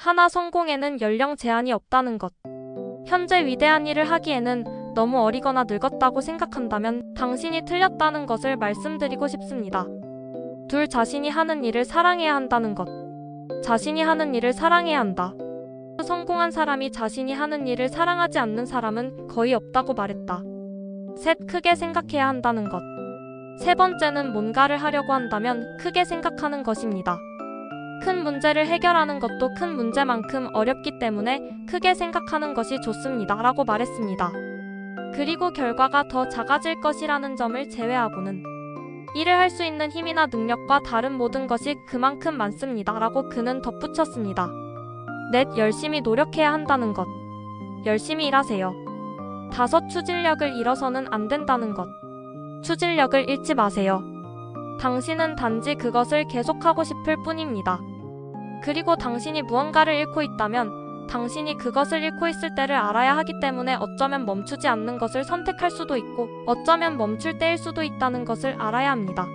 하나 성공에는 연령 제한이 없다는 것. 현재 위대한 일을 하기에는 너무 어리거나 늙었다고 생각한다면 당신이 틀렸다는 것을 말씀드리고 싶습니다. 둘 자신이 하는 일을 사랑해야 한다는 것. 자신이 하는 일을 사랑해야 한다. 성공한 사람이 자신이 하는 일을 사랑하지 않는 사람은 거의 없다고 말했다. 셋, 크게 생각해야 한다는 것. 세 번째는 뭔가를 하려고 한다면 크게 생각하는 것입니다. 큰 문제를 해결하는 것도 큰 문제만큼 어렵기 때문에 크게 생각하는 것이 좋습니다. 라고 말했습니다. 그리고 결과가 더 작아질 것이라는 점을 제외하고는 일을 할 수 있는 힘이나 능력과 다른 모든 것이 그만큼 많습니다. 라고 그는 덧붙였습니다. 넷, 열심히 노력해야 한다는 것. 열심히 일하세요. 다섯, 추진력을 잃어서는 안 된다는 것. 추진력을 잃지 마세요. 당신은 단지 그것을 계속하고 싶을 뿐입니다. 그리고 당신이 무언가를 잃고 있다면 당신이 그것을 잃고 있을 때를 알아야 하기 때문에 어쩌면 멈추지 않는 것을 선택할 수도 있고 어쩌면 멈출 때일 수도 있다는 것을 알아야 합니다.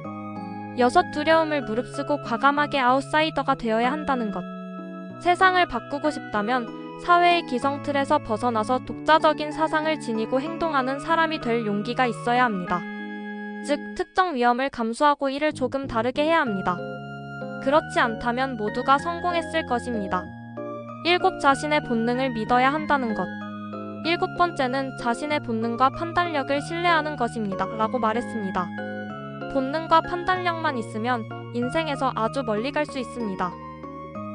여섯 두려움을 무릅쓰고 과감하게 아웃사이더가 되어야 한다는 것. 세상을 바꾸고 싶다면 사회의 기성 틀에서 벗어나서 독자적인 사상을 지니고 행동하는 사람이 될 용기가 있어야 합니다. 즉, 특정 위험을 감수하고 일을 조금 다르게 해야 합니다. 그렇지 않다면 모두가 성공했을 것입니다. 일곱 자신의 본능을 믿어야 한다는 것. 일곱 번째는 자신의 본능과 판단력을 신뢰하는 것입니다. 라고 말했습니다. 본능과 판단력만 있으면 인생에서 아주 멀리 갈 수 있습니다.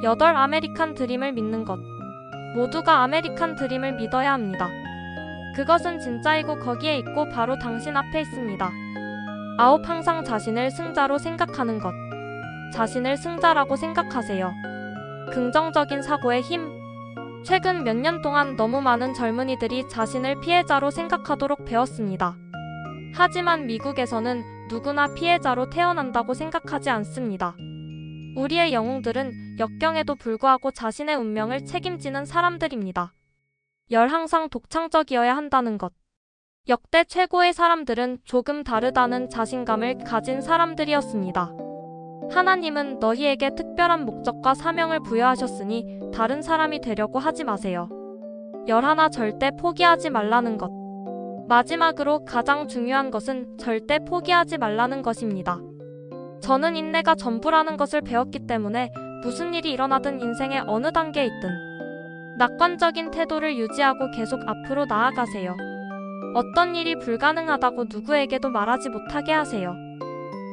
여덟 아메리칸 드림을 믿는 것. 모두가 아메리칸 드림을 믿어야 합니다. 그것은 진짜이고 거기에 있고 바로 당신 앞에 있습니다. 아홉 항상 자신을 승자로 생각하는 것. 자신을 승자라고 생각하세요. 긍정적인 사고의 힘. 최근 몇 년 동안 너무 많은 젊은이들이 자신을 피해자로 생각하도록 배웠습니다. 하지만 미국에서는 누구나 피해자로 태어난다고 생각하지 않습니다. 우리의 영웅들은 역경에도 불구하고 자신의 운명을 책임지는 사람들입니다. 열 항상 독창적이어야 한다는 것. 역대 최고의 사람들은 조금 다르다는 자신감을 가진 사람들이었습니다. 하나님은 너희에게 특별한 목적과 사명을 부여하셨으니 다른 사람이 되려고 하지 마세요. 열 하나 절대 포기하지 말라는 것. 마지막으로 가장 중요한 것은 절대 포기하지 말라는 것입니다. 저는 인내가 전부라는 것을 배웠기 때문에 무슨 일이 일어나든 인생의 어느 단계에 있든 낙관적인 태도를 유지하고 계속 앞으로 나아가세요. 어떤 일이 불가능하다고 누구에게도 말하지 못하게 하세요.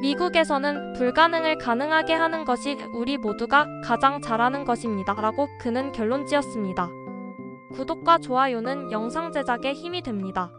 미국에서는 불가능을 가능하게 하는 것이 우리 모두가 가장 잘하는 것입니다. 라고 그는 결론 지었습니다. 구독과 좋아요는 영상 제작에 힘이 됩니다.